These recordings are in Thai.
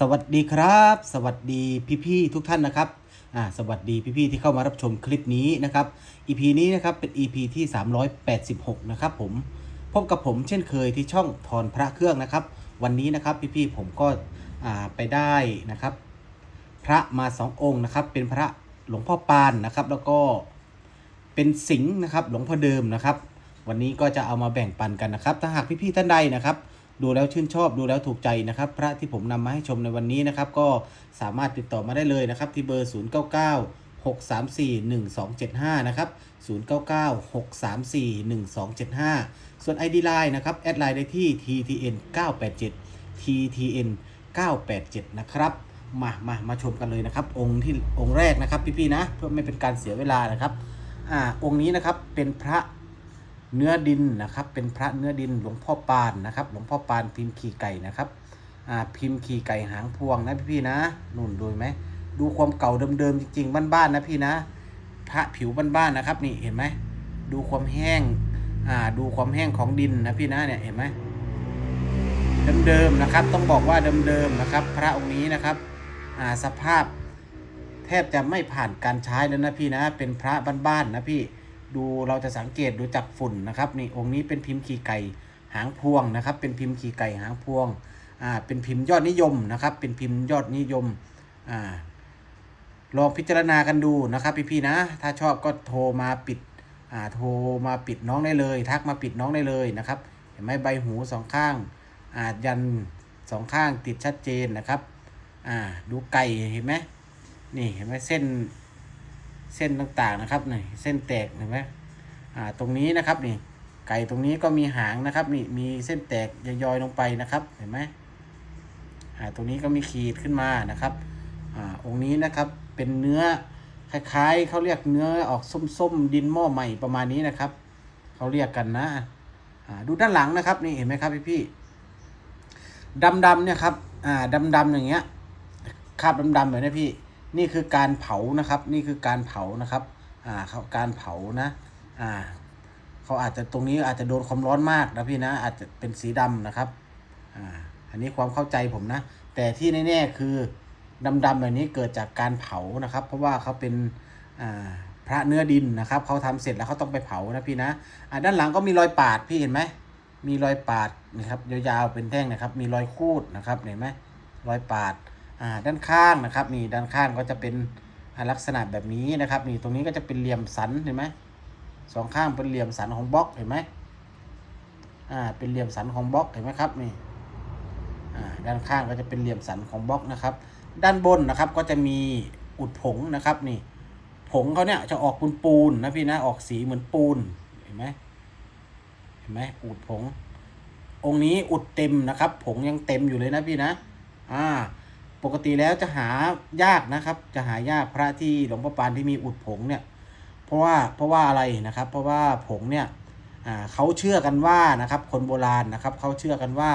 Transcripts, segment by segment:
สวัสดีครับ สวัสดีพี่ๆทุกท่านนะครับอ่าสวัสดีพี่ๆที่เข้ามารับชมคลิปนี้นะครับ EP นี้นะครับเป็น EP ที่ 386 นะครับผมพบกับผมเช่นเคยที่ช่องทอนพระเครื่องนะครับ วันนี้นะครับพี่ๆผมก็อ่าไปได้นะครับ พระมาสององค์นะครับเป็นพระหลวงพ่อปานนะครับ แล้วก็เป็นสิงห์นะครับหลวงพ่อเดิมนะครับ วันนี้ก็จะเอามาแบ่งปันกันนะครับ ถ้าหากพี่ๆท่านใดนะครับ ดูแล้วชื่นชอบดูแล้วถูกใจนะครับ พระที่ผมนำมาให้ชมในวันนี้นะครับ ก็สามารถติดต่อมาได้เลยนะครับ ที่เบอร์ 0 9 9 6 3 4 1 2 7 5 นะครับ 0 9 9 6 3 4 1 2 7 5 ส่วน ID Line นะครับ แอดไลน์ได้ที่ TTN 987 TTN 987 นะครับมามามาชมกันเลยนะครับ องค์ที่องค์แรกนะครับ พี่ๆนะเพื่อไม่เป็นการเสียเวลานะครับอ่าองค์นี้นะครับเป็นพระ เนื้อดินนะครับ เป็นพระเนื้อดินหลวงพ่อปานนะครับ หลวงพ่อปานพิมพ์ขี่ไก่นะครับอ่าพิมพ์ขี่ไก่หางพวงนะพี่ๆนะนุ่นดูไหมดูความเก่าเดิมๆจริงๆบ้านๆนะพี่นะ พระผิวบ้านๆนะครับ นี่เห็นไหมดูความแห้งอ่าดูความแห้งของดินนะพี่นะเนี่ยเห็นไหมเดิมๆนะครับ ต้องบอกว่าเดิมๆนะครับ พระองค์นี้นะครับอ่าสภาพแทบจะไม่ผ่านการใช้แล้วนะพี่นะ เป็นพระบ้านๆนะพี่ ดูเราจะสังเกตดูจากฝุ่นนะครับนี่องค์นี้เป็นพิมพ์ขี่ไก่หางพวงนะครับ เป็นพิมพ์ขี่ไก่หางพวงอ่าเป็นพิมพ์ยอดนิยมนะครับ เป็นพิมพ์ยอดนิยมอ่าลองพิจารณากันดูนะครับพี่ๆนะ ถ้าชอบก็โทรมาปิดอ่าโทรมาปิดน้องได้เลย ทักมาปิดน้องได้เลยนะครับ เห็นไหมใบหูสองข้างอ่ายันสองข้างติดชัดเจนนะครับอ่าดูไก่เห็นไหมนี่เห็นไหมเส้น เส้นต่างๆนะครับนี่เส้นแตกเห็นไหมอ่าตรงนี้นะครับนี่ไก่ตรงนี้ก็มีหางนะครับนี่มีเส้นแตกย่อยๆลงไปนะครับเห็นไหมอ่าตรงนี้ก็มีขีดขึ้นมานะครับอ่าองค์นี้นะครับเป็นเนื้อคล้ายๆเขาเรียกเนื้อออกส้มๆดินหม้อใหม่ประมาณนี้นะครับเขาเรียกกันนะอ่าดูด้านหลังนะครับนี่เห็นไหมครับพี่ๆดำๆเนี่ยครับอ่าดำๆอย่างเงี้ยคาบดำๆแบบนี้พี่ นี่คือการเผานะครับ นี่คือการเผานะครับ อ่าเขาการเผานะ อ่าเขาอาจจะตรงนี้อาจจะโดนความร้อนมากนะพี่นะ อาจจะเป็นสีดำนะครับ อ่า อันนี้ความเข้าใจผมนะ แต่ที่แน่ๆคือดำๆแบบนี้เกิดจากการเผานะครับ เพราะว่าเขาเป็น อ่าพระเนื้อดินนะครับเขาทำเสร็จแล้วเขาต้องไปเผานะพี่นะอ่าด้านหลังก็มีรอยปาดพี่เห็นไหมมีรอยปาดนะครับยาวๆเป็นแท่งนะครับ มีรอยคูดนะครับเห็นไหมรอยปาด ด้านข้างนะครับนี่ด้านข้างก็จะเป็นลักษณะแบบนี้นะครับนี่ตรงนี้ก็จะเป็นเหลี่ยมสันเห็นไหมสองข้างเป็นเหลี่ยมสันของบล็อกเห็นไหมอ่าเป็นเหลี่ยมสันของบล็อกเห็นไหมครับนี่อ่าด้านข้างก็จะเป็นเหลี่ยมสันของบล็อกนะครับ ด้านบนนะครับก็จะมีอุดผงนะครับนี่ผงเขาเนี่ยจะออกปูนปูนนะพี่นะออกสีเหมือนปูนเห็นไหมเห็นไหมอุดผง องค์นี้อุดเต็มนะครับ ผงยังเต็มอยู่เลยนะพี่นะ อ่า ปกติแล้วจะหายากนะครับ จะหายากพระที่หลวงพ่อปานที่มีอุดผงเนี่ย เพราะว่าเพราะว่าอะไรนะครับ เพราะว่าผงเนี่ยเขาเชื่อกันว่านะครับ คนโบราณนะครับเขาเชื่อกันว่า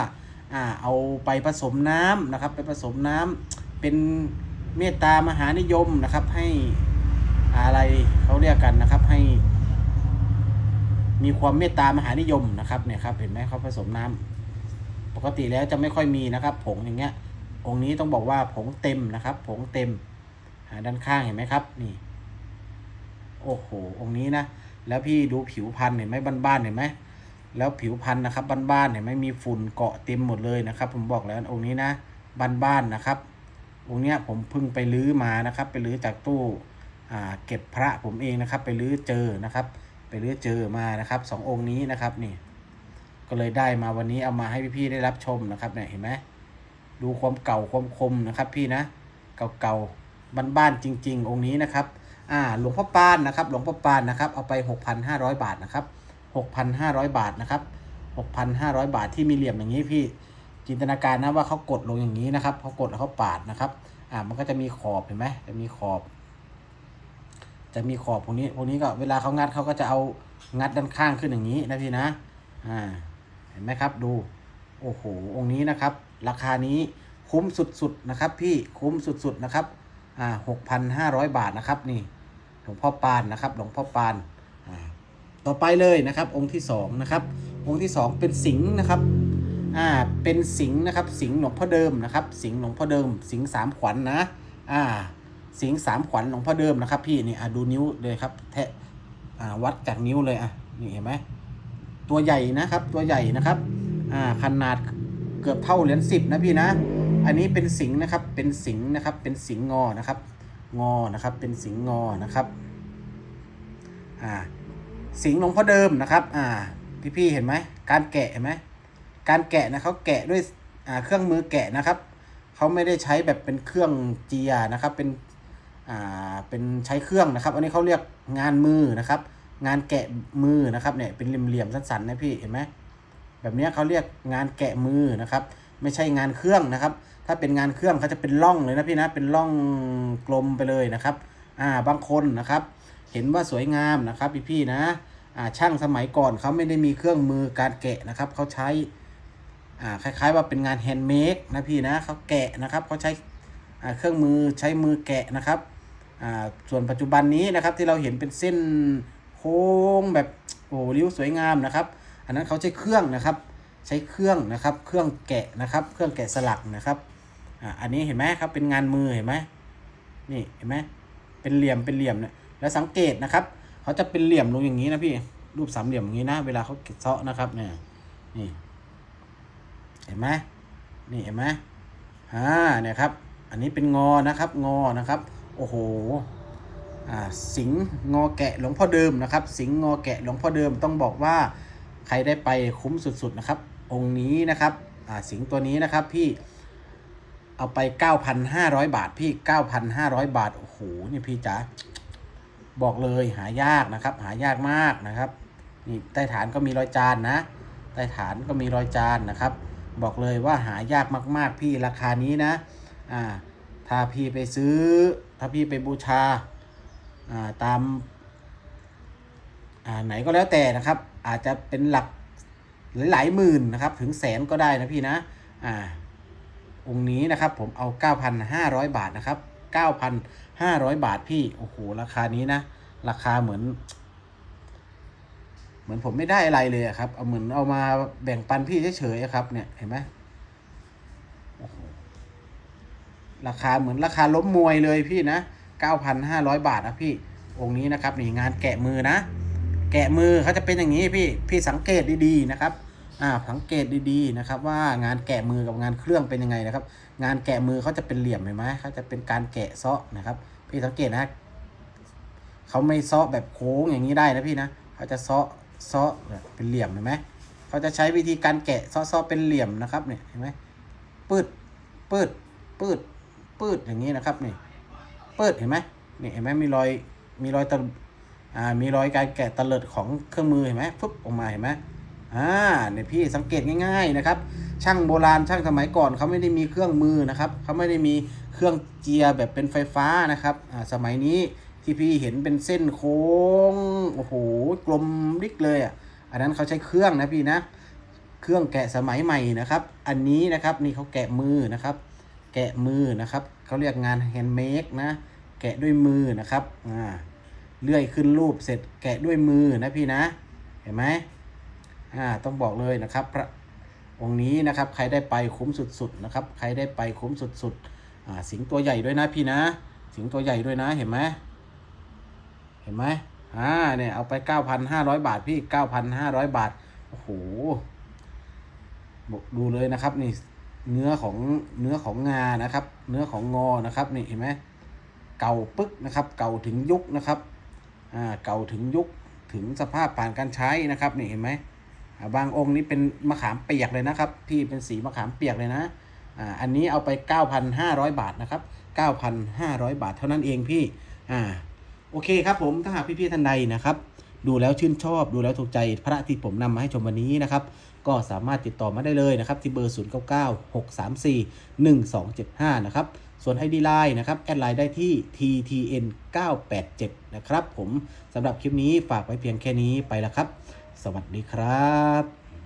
อ่าเอาไปผสมน้ำนะครับ ไปผสมน้ำเป็นเมตตามหานิยมนะครับ ให้อะไรเขาเรียกกันนะครับ ให้ มีความเมตตามหานิยมนะครับเนี่ยครับ เห็นไหมเขาผสมน้ำปกติแล้วจะไม่ค่อยมีนะครับ ผงอย่างเงี้ย องค์นี้ต้องบอกว่าผงเต็มนะครับ ผงเต็มด้านข้างเห็นไหมครับ นี่ โอ้โห องค์นี้นะ แล้วพี่ดูผิวพันธุ์เห็นไหมบ้านๆเห็นไหมแล้วผิวพันธุ์นะครับบ้านๆเห็นไหมมีฝุ่นเกาะเต็มหมดเลยนะครับ ผมบอกแล้วองค์นี้นะบ้านๆนะครับ องค์เนี้ยผมเพิ่งไปลื้อมานะครับ ไปลื้อจากตู้เก็บพระผมเองนะครับ ไปลื้อเจอนะครับ ไปลื้อเจอมานะครับสององค์นี้นะครับนี่ ก็เลยได้มาวันนี้เอามาให้พี่ๆได้รับชมนะครับเนี่ยเห็นไหม ดูความเก่าความคมนะครับ พี่นะ เก่าๆบ้านๆจริง ๆ องค์นี้นะครับอ่าหลวงพ่อปานนะครับ หลวงพ่อปานนะครับเอาไป 6,500 บาทนะครับ 6,500 บาทนะครับ 6,500 บาทที่มีเหลี่ยมอย่างนี้พี่จินตนาการนะว่าเขากดลงอย่างนี้นะครับเขากดแล้วเขาปาดนะครับอ่ามันก็จะมีขอบเห็นไหมจะมีขอบ จะมีขอบพวกนี้พวกนี้ก็เวลาเขางัดเขาก็จะเอางัดด้านข้างขึ้นอย่างนี้นะพี่นะอ่าเห็นไหมครับดูโอ้โหองค์นี้นะครับ ราคานี้คุ้มสุดๆนะครับพี่คุ้มสุดๆนะครับอ่าหกพันห้าร้อยบาทนะครับนี่หลวงพ่อปานนะครับหลวงพ่อปานอ่าต่อไปเลยนะครับองค์ที่สองนะครับองค์ที่สองเป็นสิงห์นะครับอ่าเป็นสิงห์นะครับสิงห์หลวงพ่อเดิมนะครับสิงห์หลวงพ่อเดิม สิงห์สามขวัญนะอ่าสิงห์สามขวัญหลวงพ่อเดิมนะครับ พี่นี่อะดูนิ้วเลยครับแทะอ่าวัดจากนิ้วเลยอะนี่เห็นไหมตัวใหญ่นะครับตัวใหญ่นะครับอ่าขนาด เกือบเท่าเหรียญสิบนะพี่นะ อันนี้เป็นสิงนะครับ เป็นสิงนะครับ เป็นสิงงอนะครับ งอนะครับ เป็นสิงงอนะครับ อ่า สิงหลวงพ่อเดิมนะครับ อ่า พี่ๆเห็นไหม การแกะเห็นไหม การแกะนะเขาแกะด้วย อ่า เครื่องมือแกะนะครับ เขาไม่ได้ใช้แบบเป็นเครื่องเจียนะครับ เป็น อ่า เป็นใช้เครื่องนะครับ อันนี้เขาเรียกงานมือนะครับ งานแกะมือนะครับ เนี่ย เป็นเหลี่ยมๆสั้นๆนะพี่ เห็นไหม แบบนี้เขาเรียกงานแกะมือนะครับ ไม่ใช่งานเครื่องนะครับ ถ้าเป็นงานเครื่องเขาจะเป็นร่องเลยนะพี่นะเป็นร่องกลมไปเลยนะครับอ่าบางคนนะครับ เห็นว่าสวยงามนะครับพี่ๆนะอ่าช่างสมัยก่อนเขาไม่ได้มีเครื่องมือการแกะนะครับเขาใช้อ่าคล้ายๆว่าเป็นงานแฮนด์เมดนะพี่นะเขาแกะนะครับเขาใช้อ่าเครื่องมือใช้มือแกะนะครับอ่าส่วนปัจจุบันนี้นะครับที่เราเห็นเป็นเส้นโค้งแบบโอ้ริ้วสวยงามนะครับ อันนั้นเขาใช้เครื่องนะครับ ใช้เครื่องนะครับ เครื่องแกะนะครับ เครื่องแกะสลักนะครับอ่าอันนี้เห็นไหมครับเป็นงานมือเห็นไหมนี่เห็นไหมเป็นเหลี่ยมเป็นเหลี่ยมเนี่ยแล้วสังเกตนะครับ เขาจะเป็นเหลี่ยมลงอย่างนี้นะพี่รูปสามเหลี่ยมอย่างนี้นะ เวลาเขาเก็บเซาะนะครับเนี่ยนี่เห็นไหมนี่เห็นไหมอ่าเนี่ยครับ อันนี้เป็นงอนะครับ งอนะครับ โอ้โหอ่าสิงงอแกะหลวงพ่อเดิมนะครับ สิงงอแกะหลวงพ่อเดิมต้องบอกว่า ใครได้ไปคุ้มสุดๆนะครับ องค์นี้นะครับสิงตัวนี้นะครับพี่เอาไป 9,500 บาทพี่ 9,500 บาท โอ้โหนี่พี่จ๋าบอกเลยหายากนะครับ หายากมากนะครับนี่ใต้ฐานก็มีรอยจานนะ ใต้ฐานก็มีรอยจานนะครับ บอกเลยว่าหายากมากๆ พี่ราคานี้นะอ่าถ้าพี่ไปซื้อ ถ้าพี่ไปบูชาอ่าตาม ไหนก็แล้วแต่นะครับ อาจจะเป็นหลักหลายหมื่นนะครับ ถึงแสนก็ได้นะพี่นะอ่าองค์นี้นะครับผมเอา 9,500 บาทนะครับ 9,500 บาทพี่โอ้โหราคานี้นะ ราคาเหมือน เหมือนผมไม่ได้อะไรเลยครับ เอาเหมือนเอามาแบ่งปันพี่เฉยๆอะครับ เนี่ยเห็นไหมราคาเหมือนราคาล้มมวยเลยพี่นะ 9,500 บาทนะพี่องค์นี้นะครับนี่งานแกะมือนะ แกะมือเขาจะเป็นอย่างนี้พี่พี่สังเกตดีๆนะครับอ่าสังเกตดีๆนะครับ ว่างานแกะมือกับงานเครื่องเป็นยังไงนะครับ งานแกะมือเขาจะเป็นเหลี่ยมเห็นไหมเขาจะเป็นการแกะเซาะนะครับ พี่สังเกตนะเขาไม่เซาะแบบโค้งอย่างนี้ได้นะพี่นะเขาจะเซาะเซาะเป็นเหลี่ยมเห็นไหมเขาจะใช้วิธีการแกะเซาะเซาะเป็นเหลี่ยมนะครับเนี่ยเห็นไหมปืดปืดปืดปืดอย่างนี้นะครับนี่ปืดเห็นไหมนี่เห็นไหมมีรอยมีรอยตะ อ่ามีรอยการแกะตะเลิดของเครื่องมือเห็นไหมปุ๊บออกมาเห็นไหมอ่าเนี่ยพี่สังเกตง่าย ๆนะครับ ช่างโบราณช่างสมัยก่อนเขาไม่ได้มีเครื่องมือนะครับเขาไม่ได้มีเครื่องเจียแบบเป็นไฟฟ้านะครับอ่าสมัยนี้ที่พี่เห็นเป็นเส้นโค้งโอ้โหกลมดิกเลยอะอันนั้นเขาใช้เครื่องนะพี่นะ เครื่องแกะสมัยใหม่นะครับ อันนี้นะครับนี่เขาแกะมือนะครับ แกะมือนะครับเขาเรียกงานแฮนด์เมดนะ แกะด้วยมือนะครับอ่า เลื่อยขึ้นรูปเสร็จแกะด้วยมือนะพี่นะ เห็นไหมอ่าต้องบอกเลยนะครับพระองค์นี้นะครับใครได้ไปคุ้มสุดๆนะครับ ใครได้ไปคุ้มสุดๆอ่าสิงตัวใหญ่ด้วยนะพี่นะ สิงตัวใหญ่ด้วยนะเห็นไหมเห็นไหมอ่าเนี่ยเอาไป9,500บาทพี่9,500บาทโอ้โหดูเลยนะครับนี่เนื้อของเนื้อของงานะครับ เนื้อของงอนะครับนี่เห็นไหมเก่าปึ๊กนะครับ เก่าถึงยุคนะครับ อ่าเก่าถึงยุคถึงสภาพผ่านการใช้นะครับนี่เห็นไหมบางองค์นี้เป็นมะขามเปียกเลยนะครับ พี่เป็นสีมะขามเปียกเลยนะอ่าอันนี้เอาไป 9,500 บาทนะครับ 9,500 บาทเท่านั้นเองพี่อ่าโอเคครับผมถ้าหากพี่ๆท่านใดนะครับ ดูแล้วชื่นชอบดูแล้วถูกใจพระที่ผมนำมาให้ชมวันนี้นะครับ ก็สามารถติดต่อมาได้เลยนะครับ ที่เบอร์ 0 9 9 6 3 4 1 2 7 5 นะครับ ส่วน ID Line นะครับ แอดไลน์ได้ที่ ttn 987นะครับผมสำหรับคลิปนี้ฝากไว้เพียงแค่นี้ไปแล้วครับ สวัสดีครับ